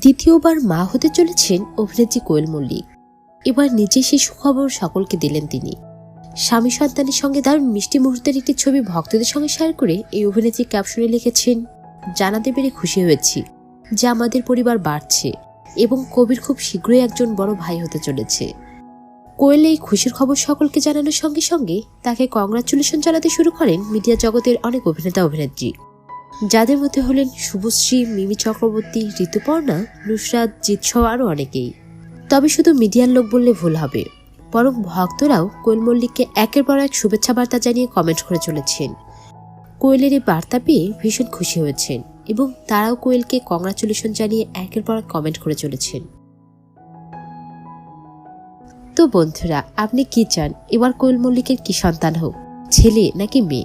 দ্বিতীয়বার মা হতে চলেছেন অভিনেত্রী কোয়েল মল্লিক। এবার নিজে সেই সুখবর সকলকে দিলেন তিনি। স্বামী সন্তানের সঙ্গে দারুণ মিষ্টি মুহূর্তের একটি ছবি ভক্তদের সঙ্গে শেয়ার করে এই অভিনেত্রী ক্যাপশনে লিখেছেন, জানাতে পেরে খুশি হয়েছি, যে আমাদের পরিবার বাড়ছে এবং কবির খুব শীঘ্রই একজন বড় ভাই হতে চলেছে। কোয়েল এই খুশির খবর সকলকে জানানোর সঙ্গে সঙ্গে তাকে কংগ্রাচুলেশন জানাতে শুরু করেন মিডিয়া জগতের অনেক অভিনেতা অভিনেত্রী যাদের মধ্যে হলেন শুভশ্রী, মিমি চক্রবর্তী, ঋতুপর্ণা, নুসরাত জিৎসহ আরও অনেকেই। তবে শুধু মিডিয়ার লোক বললে ভুল হবে। বরং ভক্তরাও কোয়েল মল্লিককে একের পর এক শুভেচ্ছা বার্তা জানিয়ে কমেন্ট করে চলেছেন। কোয়েলের এই বার্তা পেয়ে ভীষণ খুশি হয়েছেন এবং তারাও কোয়েলকে কংগ্রাচুলেশন জানিয়ে একের পর এক কমেন্ট করে চলেছেন। তো বন্ধুরা, আপনি কি চান? এবার কোয়েল মল্লিকের কি সন্তান হোক? ছেলে নাকি মেয়ে?